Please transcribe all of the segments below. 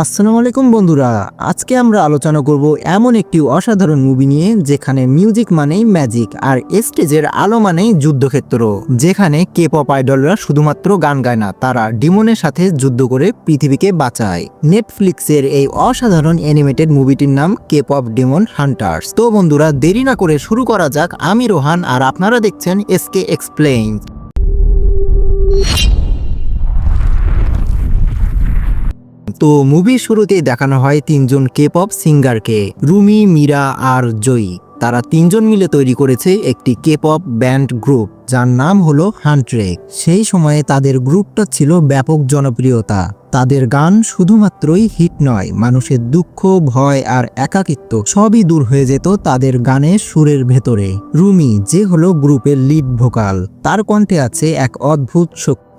আসসালামু আলাইকুম বন্ধুরা, আজকে আমরা আলোচনা করব এমন একটি অসাধারণ মুভি নিয়ে যেখানে মিউজিক মানেই ম্যাজিক আর স্টেজের আলো মানেই যুদ্ধক্ষেত্র, যেখানে কে পপ আইডলরা শুধুমাত্র গান গায় না, তারা ডিমনের সাথে যুদ্ধ করে পৃথিবীকে বাঁচায়। নেটফ্লিক্সের এই অসাধারণ অ্যানিমেটেড মুভিটির নাম কে পপ ডিমন হান্টার্স তো বন্ধুরা, দেরি না করে শুরু করা যাক, আমি রোহান আর আপনারা দেখছেন এসকে এক্সপ্লেইন তো মুভির শুরুতেই দেখানো হয় তিনজন কে পপ সিঙ্গারকে রুমি, মীরা আর জয়ী। তারা তিনজন মিলে তৈরি করেছে একটি কে পপ ব্যান্ড গ্রুপ যার নাম হলো হান্ট্রেক সেই সময়ে তাদের গ্রুপটা ছিল ব্যাপক জনপ্রিয়তা। তাদের গান শুধুমাত্রই হিট নয়, মানুষের দুঃখ, ভয় আর একাকিত্ব সবই দূর হয়ে যেত তাদের গানের সুরের ভেতরে। রুমি যে হলো গ্রুপের লিড ভোকাল তার কণ্ঠে আছে এক অদ্ভুত শক্তি।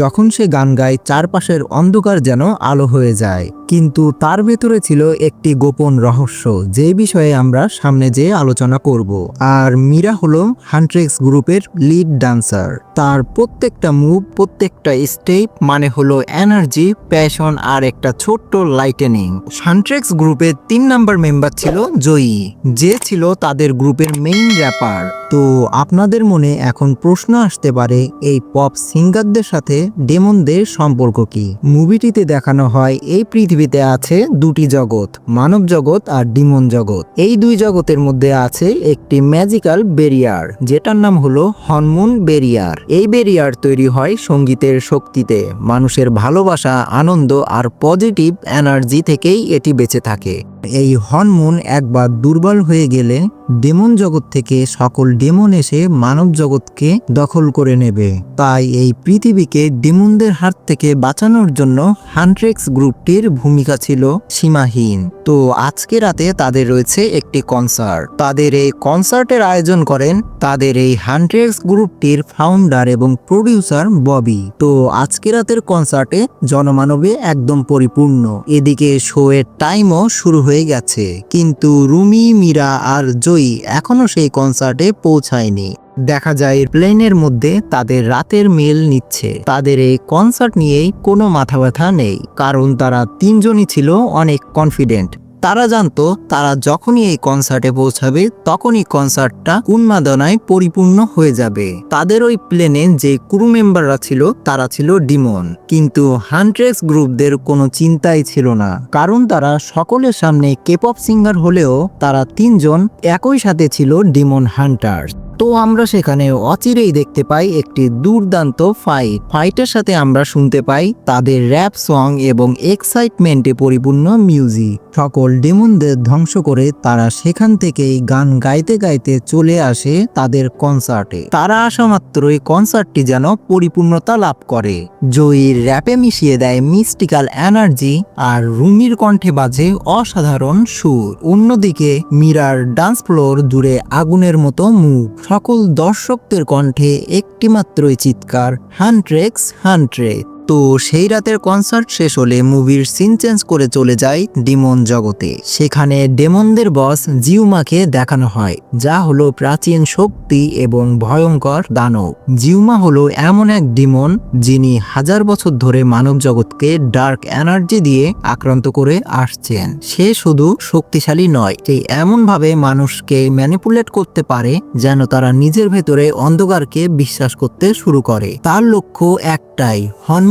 যখন সে গান গায়, চারপাশের অন্ধকার যেন আলো হয়ে যায়। কিন্তু তার ভেতরে ছিল একটি গোপন রহস্য, যে বিষয়ে আমরা সামনে যেয়ে আলোচনা করব। আর মীরা হলো হান্ট্রেক্স গ্রুপের লিড ডান্সার তার প্রত্যেকটা মুভ প্রত্যেকটা স্টেপ মানে হলো এনার্জি প্যাশন আর একটা ছোট্ট লাইটেনিং হান্ট্রেক্স গ্রুপের তিন নাম্বার মেম্বার ছিল জয়ী, যে ছিল তাদের গ্রুপের মেইন র্যাপার তো আপনাদের মনে এখন প্রশ্ন আসতে পারে, এই পপ সিঙ্গারদের সাথে ডেমনদের সম্পর্ক কি? মুভিটিতে দেখানো হয়, এই পৃথিবীতে আছে দুটি জগৎ, মানব জগৎ আর ডিমন জগৎ। এই দুই জগতের মধ্যে আছে একটি ম্যাজিক্যাল বেরিয়ার, যেটার নাম হলো হনমুন বেরিয়ার। এই বেরিয়ার তৈরি হয় সঙ্গীতের শক্তিতে, মানুষের ভালোবাসা, আনন্দ আর পজিটিভ এনার্জি থেকেই এটি বেঁচে থাকে। এই হরমোন একবার দুর্বল হয়ে গেলে ডেমন জগৎ থেকে সকল ডেমন এসে মানব জগৎকে দখল করে নেবে। তাই এই পৃথিবীকে ডেমনদের হাত থেকে বাঁচানোর জন্য হান্ট্রেক্স গ্রুপটির ভূমিকা ছিল সীমাহীন। তো আজকে রাতে তাদের রয়েছে একটি কনসার্ট। তাদের এই কনসার্টের আয়োজন করেন তাদের এই হান্ট্রেক্স গ্রুপটির ফাউন্ডার এবং প্রডিউসার ববি। তো আজকে রাতের কনসার্টে জনমানবে একদম পরিপূর্ণ। এদিকে শো এর টাইমও শুরু হয়ে গেছে। কিন্তু রুমি, মীরা আর জয়ী এখনও সেই কনসার্টে পৌঁছায়নি। দেখা যায় প্লেনের মধ্যে তাদের রাতের মেল নিচ্ছে। তাদের এই কনসার্ট নিয়েই কোনো মাথা ব্যথা নেই। কারণ তারা তিনজনই ছিল অনেক কনফিডেন্ট তারা জানতো তারা যখনই এই কনসার্টে পৌঁছাবে, তখনই কনসার্টটা উন্মাদনায় পরিপূর্ণ হয়ে যাবে। তাদের ওই প্লেনে যে ক্রু মেম্বাররা ছিল, তারা ছিল ডিমন। কিন্তু হান্ট্রেক্স গ্রুপদের কোনো চিন্তাই ছিল না। কারণ তারা সকলের সামনে কেপপ সিঙ্গার হলেও তারা তিনজন একই সাথে ছিল ডিমন হান্টার্স। তো আমরা সেখানে অচিরেই দেখতে পাই একটি দুর্দান্ত ফাইট ফাইটের সাথে আমরা শুনতে পাই তাদের র্যাপ সং এবং এক্সাইটমেন্টে পরিপূর্ণ মিউজিক সকল ডেমনদের ধ্বংস করে তারা সেখান থেকেই গান গাইতে গাইতে চলে আসে তাদের কনসার্টে তারা আসা মাত্রই কনসার্টটি যেন পরিপূর্ণতা লাভ করে। জয়ীর র্যাপে মিশিয়ে দেয় মিস্টিক্যাল এনার্জি আর রুমির কণ্ঠে বাজে অসাধারণ সুর। অন্যদিকে মীরার ডান্স ফ্লোর জুড়ে আগুনের মতো মুখ। সকল দর্শকদের কণ্ঠে একটিমাত্রই চিৎকার হান্ট্রেক্স হান্ট্রেক তো সেই রাতের কনসার্ট শেষ হলে মুভির সিন চেঞ্জ করে চলে যায় ডিমন জগতে। সেখানে ডেমনদের বস জিউমাকে দেখানো হয়, যা হলো প্রাচীন শক্তি এবং ভয়ঙ্কর দানব। জিউমা হলো এমন এক ডিমন যিনি হাজার বছর ধরে মানব জগৎকে ডার্ক এনার্জি দিয়ে আক্রান্ত করে আসছেন। সে শুধু শক্তিশালী নয়, সে এমনভাবে মানুষকে ম্যানিপুলেট করতে পারে যেন তারা নিজের ভেতরে অন্ধকারকে বিশ্বাস করতে শুরু করে। তার লক্ষ্য একটাই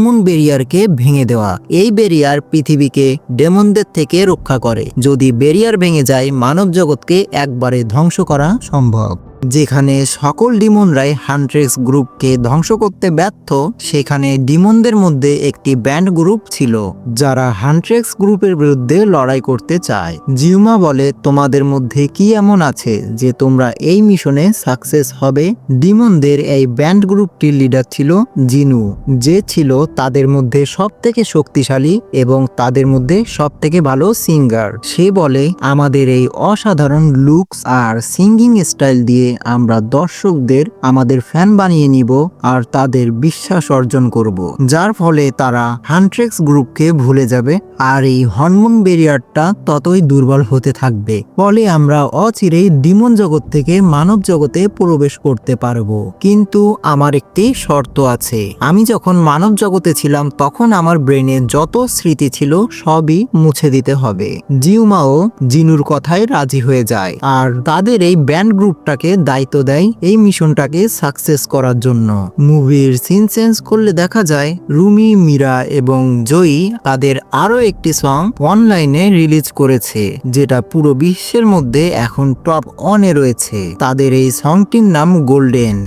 হনমুন বেরিয়ারকে ভেঙে দেওয়া। এই বেরিয়ার পৃথিবীকে ডেমনদের থেকে রক্ষা করে। যদি বেরিয়ার ভেঙে যায় মানব জগৎকে একবারে ধ্বংস করা সম্ভব। যেখানে সকল ডিমনরাই হান্ট্রেক্স গ্রুপকে ধ্বংস করতে ব্যর্থ, সেখানে ডিমনদের মধ্যে একটি ব্যান্ড গ্রুপ ছিল, যারা হান্ট্রেক্স গ্রুপের বিরুদ্ধে লড়াই করতে চায়। জিউমা বলে, তোমাদের মধ্যে কি এমন আছে যে তোমরা এই মিশনে সাকসেস হবে? ডিমনদের এই ব্যান্ড গ্রুপটির লিডার ছিল জিনু, যে ছিল তাদের মধ্যে সব থেকে শক্তিশালী এবং তাদের মধ্যে সব থেকে ভালো সিঙ্গার। সে বলে, আমাদের এই অসাধারণ লুকস আর সিঙ্গিং স্টাইল দিয়ে আমরা দর্শকদের আমাদের ফ্যান বানিয়ে নিব আর তাদের বিশ্বাস অর্জন করব। যার ফলে তারা হান্ট্রেক্স গ্রুপকে ভুলে যাবে আর এই হরমোন ব্যারিয়ারটা ততই দুর্বল হতে থাকবে। ফলে আমরা অচিরেই ডিমন জগৎ থেকে মানব জগতে প্রবেশ করতে পারব। কিন্তু আমার একটি শর্ত আছে। আমি যখন মানব জগতে ছিলাম, তখন আমার ব্রেনে যত স্মৃতি ছিল সবই মুছে দিতে হবে। জিউমাও জিনুর কথায় রাজি হয়ে যায়। আর তাদের এই ব্যান্ড গ্রুপটাকে দায়িত্ব দেয় এই মিশনটাকে সাকসেস করার জন্য। মুভির সিন চেঞ্জ করলে দেখা যায়, রুমি, মীরা এবং জয়ী তাদের আরও একটি সং অনলাইনে রিলিজ করেছে, যেটা পুরো বিশ্বের মধ্যে এখন টপ অনে রয়েছে। তাদের এই সংটির নাম গোল্ডেন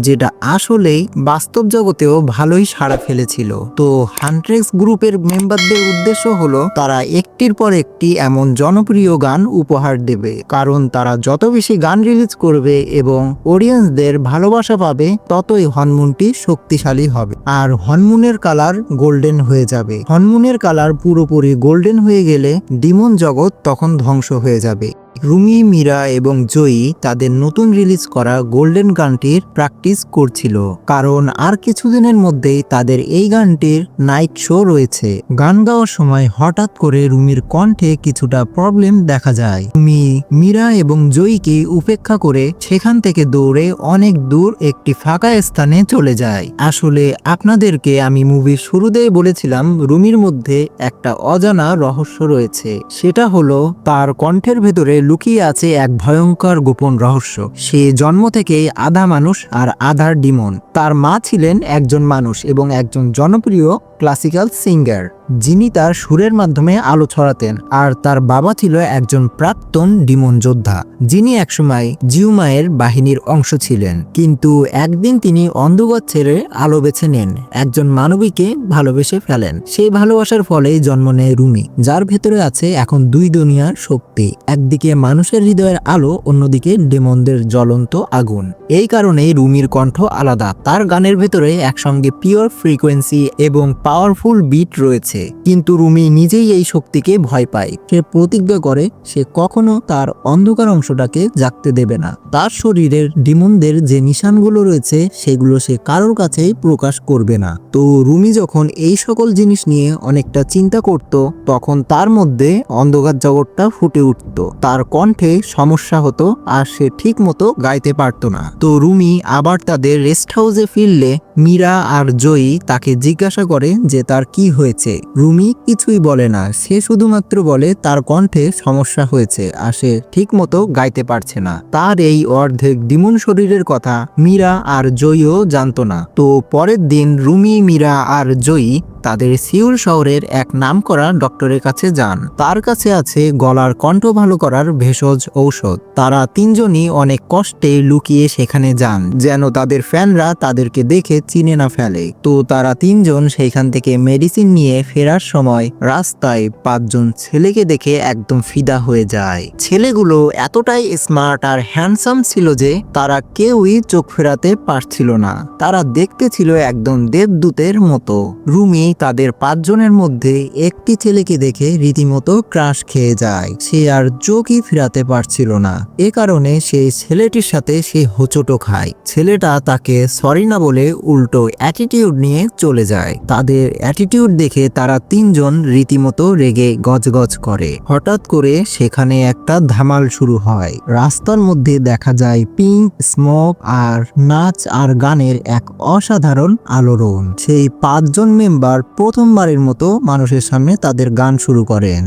যেটা আসলেই বাস্তব জগতেও ভালোই সাড়া ফেলেছিল। তো হান্ট্রেক্স গ্রুপের মেম্বারদের উদ্দেশ্য হলো, তারা একটির পর একটি এমন জনপ্রিয় গান উপহার দেবে। কারণ তারা যত বেশি গান রিলিজ করবে এবং অডিয়েন্সদের ভালোবাসা পাবে, ততই হনমুনটি শক্তিশালী হবে। আর হনমুনের কালার গোল্ডেন হয়ে যাবে। হনমুনের কালার পুরোপুরি গোল্ডেন হয়ে গেলে ডিমন জগৎ তখন ধ্বংস হয়ে যাবে। রুমি, মীরা এবং জয়ী তাদের নতুন রিলিজ করা গোল্ডেন গানটির প্র্যাকটিস করছিল। কারণ আর কিছুদিনের মধ্যেই তাদের এই গানটির নাইট শো রয়েছে। গান গাওয়ার সময় হঠাৎ করে রুমির কণ্ঠে কিছুটা প্রবলেম দেখা যায়। রুমি, মীরা এবং জয়ীকে উপেক্ষা করে সেখান থেকে দৌড়ে অনেক দূর একটি ফাঁকা স্থানে চলে যায়। আসলে আপনাদেরকে আমি মুভির শুরুতেই বলেছিলাম, রুমির মধ্যে একটা অজানা রহস্য রয়েছে। সেটা হলো, তার কণ্ঠের ভেতরে লুকিয়ে আছে এক ভয়ঙ্কর গোপন রহস্য। সে জন্ম থেকেই আধা মানুষ আর আধার ডিমন। তার মা ছিলেন একজন মানুষ এবং একজন জনপ্রিয় ক্লাসিক্যাল সিঙ্গার যিনি তার সুরের মাধ্যমে আলো ছড়াতেন, আর তার বাবা ছিল একজন প্রাক্তন ডিমন যোদ্ধা, যিনি একসময় জিউমায়ের বাহিনীর অংশ ছিলেন। কিন্তু একদিন তিনি অন্ধগত ছেড়ে আলো বেছে নেন, একজন মানবীকে ভালোবেসে ফেলেন। সেই ভালোবাসার ফলেই জন্ম নেয় রুমি, যার ভেতরে আছে এখন দুই দুনিয়ার শক্তি, একদিকে মানুষের হৃদয়ের আলো, অন্যদিকে ডেমনদের জ্বলন্ত আগুন। এই কারণেই রুমির কণ্ঠ আলাদা, তার গানের ভেতরে একসঙ্গে পিওর ফ্রিকোয়েন্সি এবং পাওয়ারফুল বিট রয়েছে, কিন্তু রুমি নিজেই এই শক্তিকে ভয় পায়। সে প্রতিজ্ঞা করে, সে কখনো তার অন্ধকার অংশটাকে জাগতে দেবে না। তার শরীরের ডিমনদের যে নিশানগুলো রয়েছে, সেগুলো সে কারোর কাছেই প্রকাশ করবে না। তো রুমি যখন এই সকল জিনিস নিয়ে অনেকটা চিন্তা করত, তখন তার মধ্যে অন্ধকার জগৎটা ফুটে উঠত। তার কণ্ঠে সমস্যা হতো, আর সে ঠিক মতো গাইতে পারতো না। তো রুমি আবার তাদের রেস্ট হাউসে ফিরলে, মীরা আর জয়ী তাকে জিজ্ঞাসা করে যে তার কি হয়েছে। রুমি কিছুই বলে না, সে শুধুমাত্র বলে তার কণ্ঠে সমস্যা হয়েছে আর সে ঠিক মতো গাইতে পারছে না। তার এই অর্ধেক ডিমন শরীরের কথা মীরা আর জয়ীও জানতো না। তো পরের দিন রুমি, মীরা আর জয়ী তাদের সিউল শহরের এক নামকরা ডক্টরের কাছে যান। তার কাছে আছে গলার কণ্ঠ ভালো করার ভেষজ ঔষধ। তারা তিনজনই অনেক কষ্টে লুকিয়ে সেখানে যান, যেন তাদের ফ্যানরা তাদেরকে দেখে চিনে না ফেলে। তো তারা তিনজন সেইখান থেকে মেডিসিন নিয়ে ফেরার সময় রাস্তায় পাঁচজন ছেলেকে দেখে একদম ফিদা হয়ে যায়। ছেলেগুলো এতটাই স্মার্ট আর হ্যান্ডসাম ছিল যে তারা কেউই চোখ ফেরাতে পারছিল না। তারা দেখতে ছিল একদম দেবদূতের মতো। রুমি তাদের পাঁচজনের মধ্যে একটি ছেলেকে দেখে রীতিমতো ক্রাশ খেয়ে যায়। সে আর চোখই ফেরাতে পারছিল না। এ কারণে সেই ছেলেটির সাথে সে হোঁচটো খায়। ছেলেটা তাকে সরি না বলে উল্টো অ্যাটিটিউড নিয়ে চলে যায়। তাদের অ্যাটিটিউড দেখে তারা তিনজন রীতিমতো রেগে গজগজ করে। হঠাৎ করে সেখানে একটা ধামাল শুরু হয়। রাস্তার মধ্যে দেখা যায় পিঙ্ক, স্মোক আর নাচ আর গানের এক অসাধারণ আলোড়ন। সেই পাঁচজন মেম্বার প্রথমবারের মতো মানুষের সামনে তাদের গান শুরু করেন।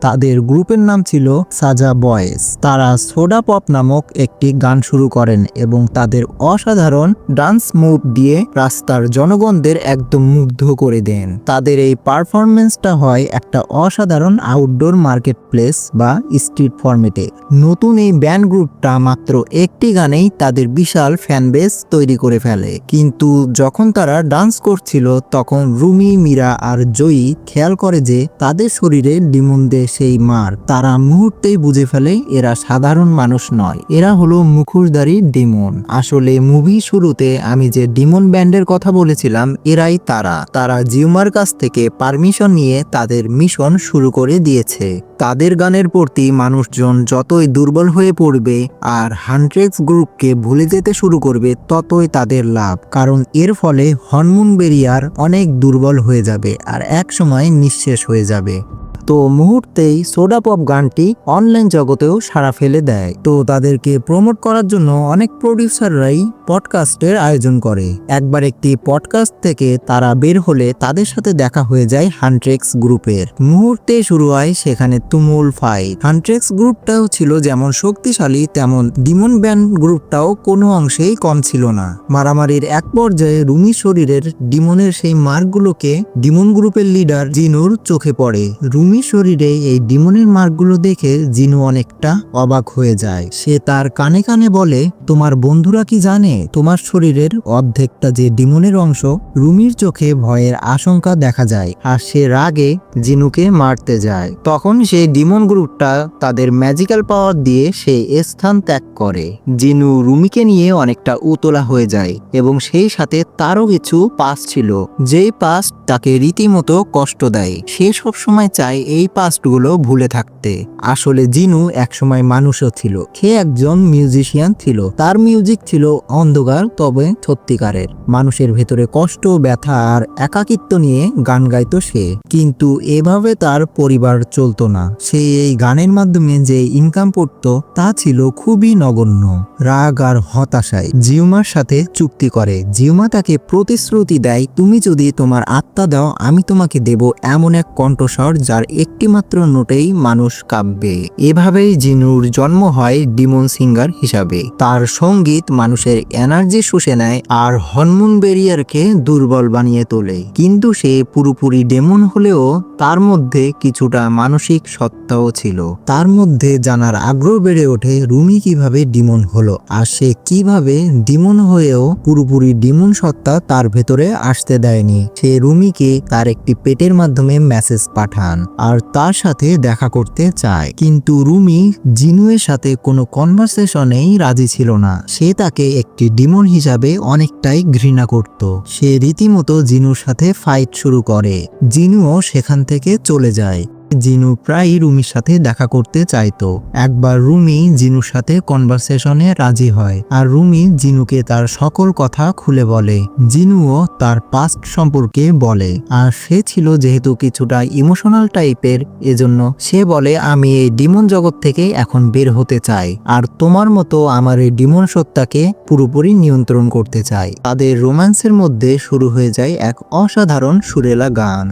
তাদের গ্রুপের নাম ছিল সাজা বয়েস তারা সোডা পপ নামক একটি গান শুরু করেন এবং তাদের অসাধারণ ডান্স মুভ দিয়ে রাস্তার জনগণদের একদম মুগ্ধ করে দেন। তাদের এই পারফরমেন্সটা হয় একটা অসাধারণ আউটডোর মার্কেট প্লেস বা স্ট্রিট ফর্মেটে নতুন এই ব্যান্ড গ্রুপটা মাত্র একটি গানেই তাদের বিশাল ফ্যান বেস তৈরি করে ফেলে। কিন্তু যখন তারা ডান্স করছিল, তখন রুমি, মীরা আর জয়ী খেয়াল করে যে তাদের শরীরে ডিমুনদের সেই মার। তারা মুহূর্তেই বুঝে ফেলে এরা সাধারণ মানুষ নয়। এরা হলো মুখোশধারী ডিমন। আসলে মুভি শুরুতে আমি যে ডিমন ব্যান্ডের কথা বলেছিলাম, এরাই তারা। তারা জিউমার কাছ থেকে পারমিশন নিয়ে তাদের মিশন শুরু করে দিয়েছে। তাদের গানের প্রতি মানুষজন যতই দুর্বল হয়ে পড়বে আর হান্ড্রেডস গ্রুপকে ভুলে যেতে শুরু করবে, ততই তাদের লাভ। কারণ এর ফলে হরমোন বেরিয়ার অনেক দুর্বল হয়ে যাবে আর এক সময় নিঃশেষ হয়ে যাবে। তো মুহূর্তেই সোডা পপ গানটি অনলাইন জগতেও সাড়া ফেলে দেয়। তো তাদেরকে প্রমোট করার জন্য অনেক প্রডিউসাররাই পডকাস্টের আয়োজন করে। একবার একটি পডকাস্ট থেকে তারা বের হলে তাদের সাথে দেখা হয়ে যায় হান্ট্রেক্স গ্রুপের। মুহূর্তে শুরু হয় সেখানে তুমুল ফাইট হান্ট্রেক্স গ্রুপটাও ছিল যেমন শক্তিশালী, তেমন ডিমন ব্যান্ড গ্রুপটাও কোনো অংশেই কম ছিল না। মারামারির এক পর্যায়ে রুমি শরীরের ডিমনের সেই মার্কগুলোকে ডিমন গ্রুপের লিডার জিনুর চোখে পড়ে। রুমি শরীরে এই ডিমনের মার্কগুলো দেখে জিনু অনেকটা অবাক হয়ে যায়। সে তার কানে কানে বলে, তোমার বন্ধুরা কি জানে, তোমার শরীরের অর্ধেকটা যে ডিমনের অংশ, রুমির চোখে ভয়ের আশঙ্কা দেখা যায় আর সে রাগে জিনুকে মারতে যায়। তখন সেই ডিমন গ্রুপটা তাদের ম্যাজিক্যাল পাওয়ার দিয়ে সে স্থান ত্যাগ করে। জিনু রুমিকে নিয়ে অনেকটা উতলা হয়ে যায় এবং সেই সাথে তারও কিছু পাস ছিল। যেই পাস তাকে রীতিমতো কষ্ট দেয়। সে সব সময় চায় এই পাস্টগুলো ভুলে থাকতে। আসলে জিনু একসময় মানুষও ছিল, সে একজন মিউজিশিয়ান ছিল। তার মিউজিক ছিল অন্ধকার, তবে সত্যিকারের। মানুষের ভেতরে কষ্ট, ব্যথা আর একাকিত্ব নিয়ে গান গাইতো সে। কিন্তু এভাবে তার পরিবার চলতো না। সে এই গানের মাধ্যমে যে ইনকাম করতো, তা ছিল খুবই নগণ্য। রাগ আর হতাশায় জিউমার সাথে চুক্তি করে। জিউমা তাকে প্রতিশ্রুতি দেয়, তুমি যদি তোমার আত্মা দাও, আমি তোমাকে দেব এমন এক কণ্ঠস্বর যার একটিমাত্র নোটেই মানুষ কাঁপবে এভাবেই জিনুর জন্ম হয় ডিমন সিঙ্গার হিসাবে। তার সংগীত মানুষের এনার্জি শুষে নেয় আর হরমোন বেরিয়ারকে দুর্বল বানিয়ে তোলে। কিন্তু সে পুরোপুরি ডেমন হলেও তার মধ্যে কিছুটা মানসিক সত্তাও ছিল। তার মধ্যে জানার আগ্রহ বেড়ে ওঠে রুমি কীভাবে ডিমন হলো আর সে কীভাবে ডিমন হয়েও পুরোপুরি ডিমন সত্তা তার ভেতরে আসতে দেয়নি। সে রুমিকে তার একটি পেটের মাধ্যমে মেসেজ পাঠান। আর তার সাথে দেখা করতে চায়। কিন্তু রুমি জিনুয়ের সাথে কোনো কনভারসেশনেই রাজি ছিল না। সে তাকে একটি ডিমন হিসাবে অনেকটাই ঘৃণা করত। সে রীতিমতো জিনুর সাথে ফাইট শুরু করে। জিনুও সেখান থেকে চলে যায়। জিনু প্রায়ই রুমির সাথে দেখা করতে চাইতো। একবার রুমি জিনুর সাথে কনভারসেশনে রাজি হয় আর রুমি জিনুকে তার সকল কথা খুলে বলে। জিনুও তার পাস্ট সম্পর্কে বলে আর সে ছিল যেহেতু কিছুটা ইমোশনাল টাইপের এজন্য সে বলে, আমি এই ডিমন জগৎ থেকে এখন বের হতে চাই আর তোমার মতো আমার এই ডিমন সত্তাকে পুরোপুরি নিয়ন্ত্রণ করতে চাই। তাদের রোম্যান্সের মধ্যে শুরু হয়ে যায় এক অসাধারণ সুরেলা গান।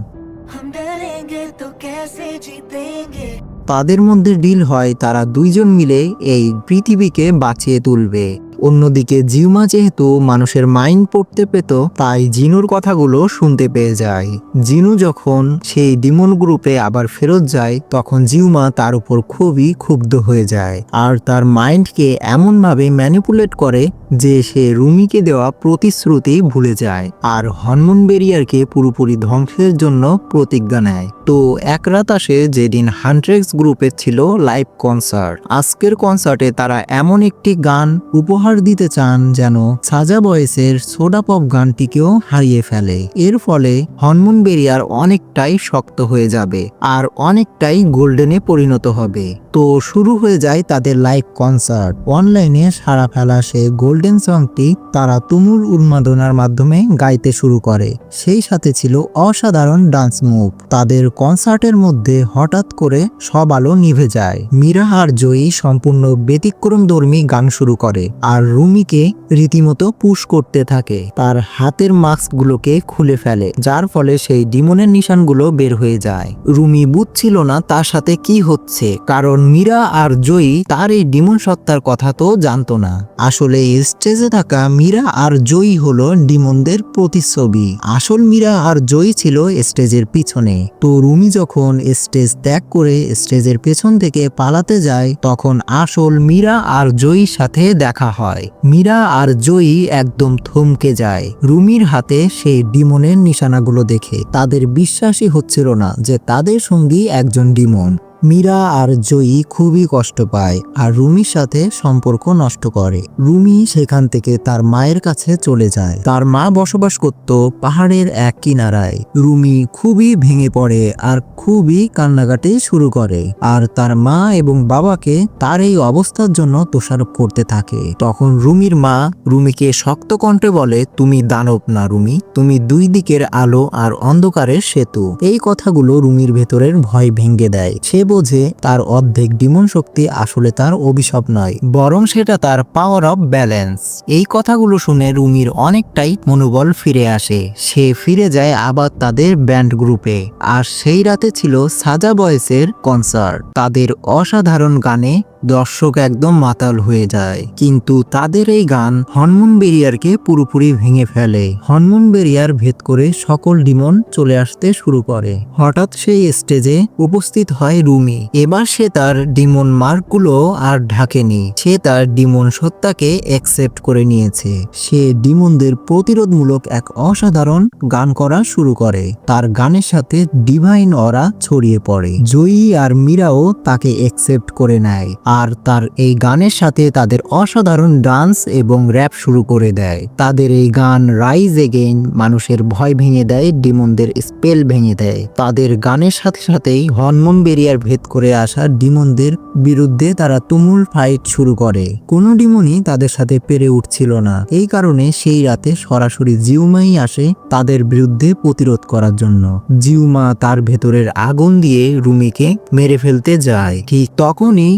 তাদের মধ্যে ডিল হয় তারা দুইজন মিলে এই পৃথিবীকে বাঁচিয়ে তুলবে। অন্যদিকে জিউমা যেহেতু মানুষের মাইন্ড পড়তে পেত, তাই জিনুর কথাগুলো শুনতে পেয়ে যায়। জিনু যখন সেই ডিমন গ্রুপে আবার ফেরত যায়, তখন জিউমা তার উপর খুবই ক্ষুব্ধ হয়ে যায় আর তার মাইন্ডকে এমনভাবে ম্যানিপুলেট করে যে সে রুমিকে দেওয়া প্রতিশ্রুতি ভুলে যায় আর হরমোন বেরিয়ারকে পুরোপুরি ধ্বংসের জন্য প্রতিজ্ঞা নেয়। তো এক রাত আসে যেদিন হান্ড্রেক্স গ্রুপের ছিল লাইভ কনসার্ট। আজকের কনসার্টে তারা এমন একটি গান উপহার দিতে চান যেন সাজা বয়েসের সোডা পপ গানটিকেও হারিয়ে ফেলে। এর ফলে হনমুন বেরিয়ার অনেকটাই শক্ত হয়ে যাবে আর অনেকটাই গোল্ডেনে পরিণত হবে। তো শুরু হয়ে যায় তাদের লাইভ কনসার্ট। অনলাইনে সারা ফেলা সে গোল্ডেন সংটি তারা তুমুল উন্মাদনার মাধ্যমে গাইতে শুরু করে। সেই সাথে ছিল অসাধারণ ডান্স মুভ। তাদের কনসার্টের মধ্যে হঠাৎ করে সব আলো নিভে যায়। মীরা আর জয়ী সম্পূর্ণ ব্যতিক্রমধর্মী গান শুরু করে। আর রুমিকে রীতিমতো পুশ করতে থাকে। তার হাতের মাস্কগুলোকে খুলে ফেলে, যার ফলে সেই ডিমনের নিশানগুলো বের হয়ে যায়। রুমি বুঝছিল না তার সাথে কি হচ্ছে, কারণ মীরা আর জয়ী তার এই ডিমন সত্তার কথা তো জানতো না। আসলে স্টেজে থাকা মীরা আর জয়ী হলো ডিমনদের প্রতিচ্ছবি। আসল মীরা আর জয়ী ছিল স্টেজের পিছনে। তো রুমি যখন স্টেজ ত্যাগ করে স্টেজের পেছন থেকে পালাতে যায়, তখন আসল মীরা আর জয়ীর সাথে দেখা হয়। মীরা আর জয়ী একদম থমকে যায়। রুমির হাতে সেই ডিমনের নিশানাগুলো দেখে তাদের বিশ্বাসই হচ্ছিল না যে তাদের সঙ্গী একজন ডিমন। মীরা আর জয়ী খুবই কষ্ট পায় আর রুমির সাথে সম্পর্ক নষ্ট করে। রুমি সেখান থেকে তার মায়ের কাছে চলে যায়। তার মা বসবাস করত পাহাড়ের এক কিনারায়। রুমি খুবই ভেঙে পড়ে আর খুবই কান্নাকাটি শুরু করে। আর তার মা এবং বাবাকে তার এই অবস্থার জন্য দোষারোপ করতে থাকে। তখন রুমির মা রুমিকে শক্ত কণ্ঠে বলে, তুমি দানব না রুমি, তুমি দুই দিকের আলো আর অন্ধকারের সেতু। এই কথাগুলো রুমির ভেতরের ভয় ভেঙে দেয়। সে বোঝে তার অর্ধেক ডিমন শক্তি আসলে তার অভিশাপ নয়, বরং সেটা তার পাওয়ার অফ ব্যালেন্স এই কথাগুলো শুনে রুমির অনেকটাই মনোবল ফিরে আসে। সে ফিরে যায় আবার তাদের ব্যান্ড গ্রুপে আর সেই রাতে ছিল সাজা বয়সের কনসার্ট তাদের অসাধারণ গানে দর্শক একদম মাতাল হয়ে যায়। কিন্তু তাদের এই গান হরমোন বেরিয়ারকে পুরোপুরি ভেঙে ফেলে। হরমোন বেরিয়ার ভেদ করে সকল ডিমন চলে আসতে শুরু করে। হঠাৎ সেই স্টেজে উপস্থিত হয় রুমি। এবার সে তার ডিমন মার্কগুলো আর ঢাকেনি। সে তার ডিমন সত্তাকে অ্যাকসেপ্ট করে নিয়েছে। সে ডিমনদের প্রতিরোধমূলক এক অসাধারণ গান করা শুরু করে। তার গানের সাথে ডিভাইন অরা ছড়িয়ে পড়ে। জয়ী আর মীরাও তাকে অ্যাকসেপ্ট করে নেয়। আর তার এই গানের সাথে তাদের অসাধারণ ডান্স এবং র্যাপ শুরু করে দেয়। তাদের এই গান রাইজ এগেইন মানুষের ভয় ভেঙে দেয়, ডিমনদের স্পেল ভেঙে দেয়। তাদের গানের সাথে সাথেই হরমোন বেরিয়ার ভেদ করে আসা ডিমনদের বিরুদ্ধে তারা তুমুল ফাইট শুরু করে। কোনো ডিমনই তাদের সাথে পেরে উঠছিল না। এই কারণে সেই রাতে সরাসরি জিউমাই আসে তাদের বিরুদ্ধে প্রতিরোধ করার জন্য। জিউমা তার ভেতরের আগুন দিয়ে রুমিকে মেরে ফেলতে যায়। ঠিক তখনই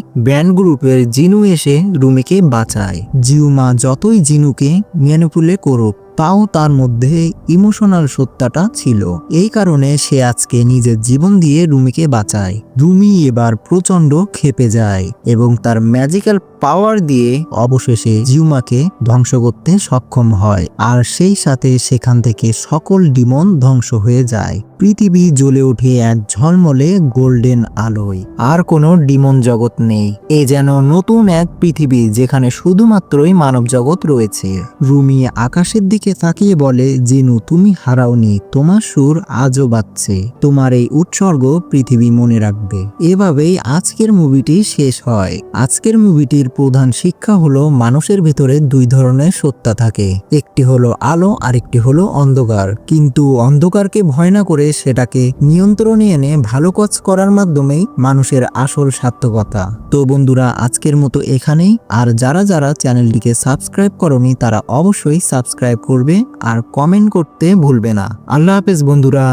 ব্যান্ড গ্রুপের জিনু এসে রুমিকে বাঁচায়। জিউমা যতই জিনুকে ম্যানুপুলে করুক, তাও তার মধ্যে ইমোশনাল সত্তাটা ছিল। এই কারণে সে আজকে নিজের জীবন দিয়ে রুমিকে বাঁচায়। রুমি এবার প্রচণ্ড খেপে যায় এবং তার ম্যাজিক্যাল পাওয়ার দিয়ে অবশেষে জিউমাকে ধ্বংস করতে সক্ষম হয়। আর সেই সাথে সেখান থেকে সকল ডিমন ধ্বংস হয়ে যায়। পৃথিবী জ্বলে ওঠে এক ঝলমলে গোল্ডেন আলোয়। আর কোনো ডিমন জগৎ নেই। এ যেন নতুন এক পৃথিবী যেখানে শুধুমাত্রই মানব জগৎ রয়েছে। রুমি আকাশের দিকে তাকিয়ে বলে, জিনু, তুমি হারাওনি। তোমার সুর আজও বাজছে। তোমার এই উৎসর্গ পৃথিবী মনে রাখবে। এভাবেই আজকের মুভিটি শেষ হয়। আজকের মুভিটির প্রধান শিক্ষা হলো, মানুষের ভেতরে দুই ধরনের সত্তা থাকে। একটি হলো আলো, আরেকটি হলো অন্ধকার। কিন্তু অন্ধকারকে ভয় না করে সেটাকে নিয়ন্ত্রণে এনে ভালো কাজ করার মাধ্যমেই মানুষের আসল সার্থকতা। তো বন্ধুরা, আজকের মতো এখানেই। আর যারা যারা চ্যানেলটিকে সাবস্ক্রাইব করনি, তারা অবশ্যই সাবস্ক্রাইব করবে আর কমেন্ট করতে ভুলবে না। আল্লাহ হাফেজ বন্ধুরা।